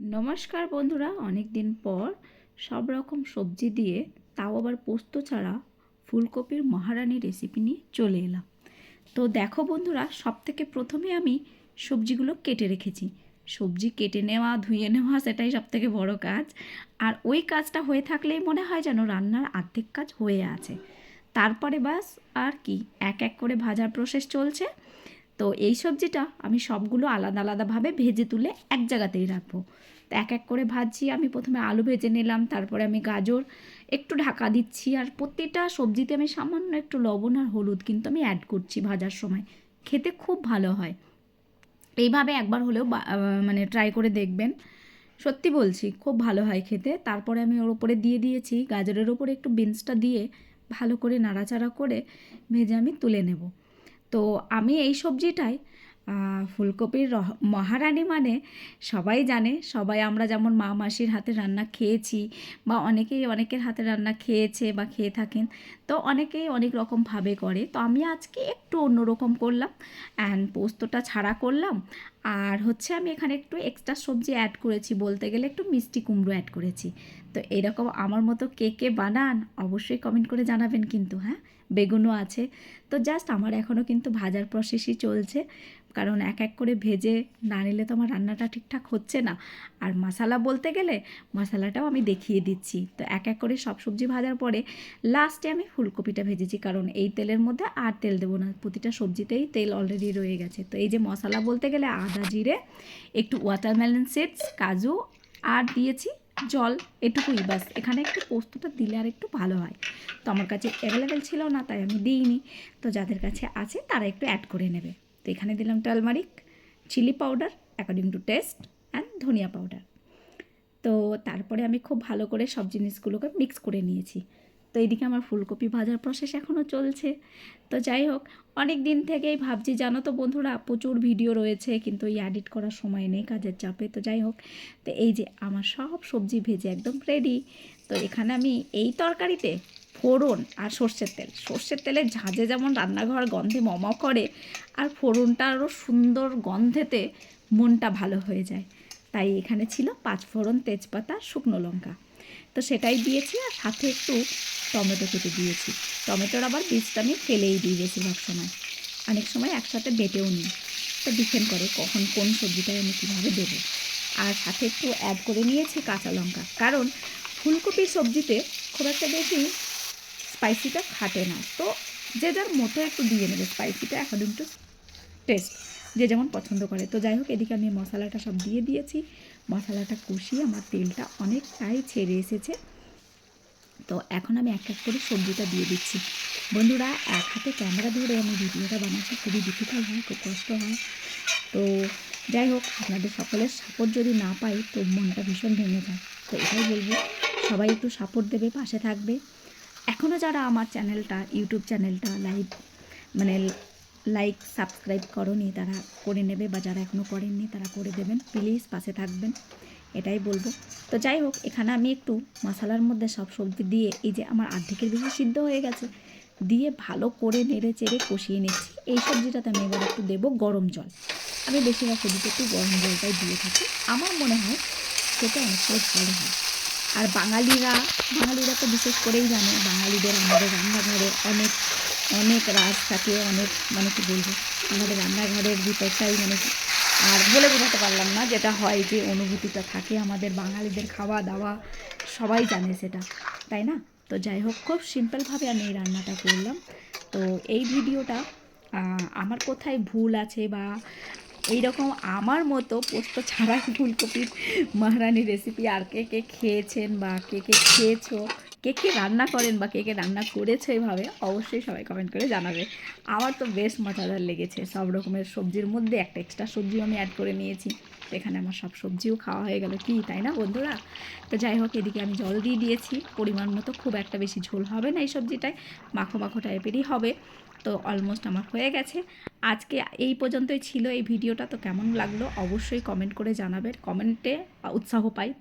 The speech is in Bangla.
নমস্কার বন্ধুরা অনেক দিন পর সব রকম সবজি দিয়ে তাও আবার পোস্ত ছাড়া ফুলকপির মহারানি রেসিপি নিয়ে চলে এলাম। তো দেখো বন্ধুরা সব থেকে প্রথমে আমি সবজিগুলো কেটে রেখেছি। সবজি কেটে নেওয়া, ধুয়ে নেওয়া সেটাই সব থেকে বড় কাজ। আর ওই কাজটা হয়ে থাকলেই মনে হয় যেন রান্নার অর্ধেক কাজ হয়ে আছে। তারপরে বাস, আর কি, এক এক করে ভাজার প্রসেস চলছে। তো এই সবজিটা আমি সবগুলো আলাদা আলাদাভাবে ভেজে তুলে এক জায়গাতেই রাখব। তো এক এক করে ভাজছি, আমি প্রথমে আলু ভেজে নিলাম, তারপরে আমি গাজর, একটু ঢাকা দিচ্ছি, আর প্রত্যেকটা সবজিতে আমি সামান্য একটু লবণ আর হলুদ কিন্তু আমি অ্যাড করছি ভাজার সময়। খেতে খুব ভালো হয়। এইভাবে একবার হলেও মানে ট্রাই করে দেখবেন। সত্যি বলছি, খুব ভালো হয় খেতে। তারপরে আমি ওর উপরে দিয়ে দিয়েছি, গাজরের ওপরে একটু বিনসটা দিয়ে ভালো করে নাড়াচাড়া করে ভেজে আমি তুলে নেব। তো আমি এই সবজিটাই ফুলকপির মহারানী মানে সবাই জানে, সবাই আমরা যেমন মা মাসির হাতে রান্না খেয়েছি বা অনেকেই অনেকের হাতে রান্না খেয়েছে বা খেয়ে থাকেন, তো অনেকেই অনেক রকমভাবে করে। তো আমি আজকে একটু অন্যরকম করলাম অ্যান্ড পোস্তটা ছাড়া করলাম। আর হচ্ছে আমি এখানে একটু এক্সট্রা সবজি অ্যাড করেছি বলতে গেলে একটু মিষ্টি কুমড়ো অ্যাড করেছি। তো এরকম আমার মতো কে কে বানান অবশ্যই কমেন্ট করে জানাবেন কিন্তু হ্যাঁ? বেগুনও আছে। তো জাস্ট আমার এখনও কিন্তু ভাজার প্রসেসই চলছে। কারণ এক এক করে ভেজে না নিলে তো আমার রান্নাটা ঠিকঠাক হচ্ছে না। আর মশালা বলতে গেলে মশালাটাও আমি দেখিয়ে দিচ্ছি। তো এক এক করে সব সবজি ভাজার পরে লাস্টে আমি ফুলকপিটা ভেজেছি। কারণ এই তেলের মধ্যে আর তেল দেবো না। প্রতিটা সবজিতেই তেল অলরেডি রয়ে গেছে। তো এই যে মশলা বলতে গেলে আদা, জিরে, একটু ওয়াটারমেলন সিডস কাজু, আর দিয়েছি জল এটুকুই, বাস। এখানে একটু পোস্তটা দিলে আর একটু ভালো হয়। তো আমার কাছে অ্যাভেলেবেল ছিল না, তাই আমি দিইনি। তো যাদের কাছে আছে, তারা একটু অ্যাড করে নেবে। তো এখানে দিলাম turmeric chilli powder according to taste and ধনিয়া পাউডার তো তারপরে আমি খুব ভালো করে সব জিনিসগুলোকে মিক্স করে নিয়েছি। তো এইদিকে আমার ফুলকপি ভাজার প্রসেস এখনও চলছে। তো যাই হোক অনেক দিন থেকেই ভাবছি, জানো তো বন্ধুরা, প্রচুর ভিডিও রয়েছে, কিন্তু এই এডিট করার সময় নেই কাজের চাপে। তো যাই হোক, তো এই যে আমার সব সবজি ভেজে একদম রেডি তো এখানে আমি এই তরকারিতে ফোড়ন আর সর্ষের তেল। সর্ষের তেলে ঝাঁঝে যেমন রান্নাঘর গন্ধে মমা করে, আর ফোড়নটা আরও সুন্দর গন্ধেতে মনটা ভালো হয়ে যায়। তাই এখানে ছিল পাঁচ ফোড়ন তেজপাতা, শুকনো লঙ্কা। তো সেটাই দিয়েছি আর সাথে একটু টমেটো কেটে দিয়েছি। টমেটোর আবার বীজটা আমি ফেলেই দিই বেশিরভাগ সময়। অনেক সময় একসাথে বেটেও নিই। তো ডিপেন্ড করে কখন কোন সবজিটায় আমি কীভাবে দেবো। আর সাথে একটু অ্যাড করে নিয়েছি কাঁচা লঙ্কা। কারণ ফুলকপির সবজিতে খুব একটা বেশি স্পাইসিটা খাটে না। তো যে যার মতো একটু দিয়ে নেবে। স্পাইসিটা অ্যাকর্ডিং টু টেস্ট যে যেমন পছন্দ করে। তো যাই হোক, এদিকে আমি মশলাটা সব দিয়ে দিয়েছি। মশলাটা কষিয়ে আমার তেলটা অনেকটাই ছেড়ে এসেছে। তো এখন আমি এক এক করে সবজিটা দিয়ে দিচ্ছি। বন্ধুরা, এক হাতে ক্যামেরা ধরে আমি ভিডিওটা বানাচ্ছি খুবই ডিফিকাল্ট হয়, খুব কষ্ট হয়। তো যাই হোক, আপনাদের সকলের সাপোর্ট যদি না পাই, তো মনটা ভীষণ ভেঙে যায়। তো এটাই বলব, সবাই একটু সাপোর্ট দেবে, পাশে থাকবে। এখনও যারা আমার চ্যানেলটা ইউটিউব চ্যানেলটা লাইভ মানে লাইক সাবস্ক্রাইব করনি, তারা করে নেবে বা যারা এখনও করেননি, তারা করে দেবেন। প্লিজ পাশে থাকবেন, এটাই বলব। তো যাই হোক, এখানে আমি একটু মশলার মধ্যে সব সবজি দিয়ে, এই যে আমার অর্ধেকের বেশি সিদ্ধ হয়ে গেছে, দিয়ে ভালো করে নেড়ে চেড়ে কষিয়ে নিচ্ছি। এই সবজিটাতে আমি এবার একটু দেবো গরম জল। আমি বেশিরভাগ সবজিতে একটু গরম জলটাই দিয়ে থাকি। আমার মনে হয় সেটা অনেকটাই ভালো হয়। আর বাঙালিরা বাঙালিরা তো বিশেষ করেই জানে, বাঙালিদের আমাদের রান্নাঘরে অনেক অনেক রাজ থাকে, অনেক মানে কি বলব, আমাদের রান্নাঘরের ভিতরটাই মানে আর বলে বোঝাতে পারলাম না যেটা হয় যে অনুভূতিটা থাকে। আমাদের বাঙালিদের খাওয়া দাওয়া সবাই জানে সেটা, তাই না? তো যাই হোক, খুব সিম্পলভাবে আমি এই রান্নাটা করলাম। তো এই ভিডিওটা আমার কোথায় ভুল আছে বা এইরকম আমার মতো পোস্ত ছাড়া ফুলকপির মহারানি রেসিপি আর কে কে খেয়েছেন বা কে কে খেয়েছো কে কে রান্না করেন বা কে কে রান্না করেছে এভাবে অবশ্যই সবাই কমেন্ট করে জানাবে। আমার তো বেশ মজাদার লেগেছে সব রকমের সবজির মধ্যে একটা এক্সট্রা সবজিও আমি অ্যাড করে নিয়েছি। এখানে আমার সব সবজিও খাওয়া হয়ে গেল। কি, তাই না বন্ধুরা? তো যাই হোক, এদিকে আমি জল দিয়ে দিয়েছি। পরিমাণ মতো খুব একটা বেশি ঝোল হবে না এই সবজিটায়। মাখো মাখো টাইপেরই হবে। তো অলমোস্ট আমার হয়ে গেছে। আজকে এই পর্যন্তই ছিল এই ভিডিওটা। তো কেমন লাগল? অবশ্যই কমেন্ট করে জানাবেন। কমেন্টে উৎসাহ পাই।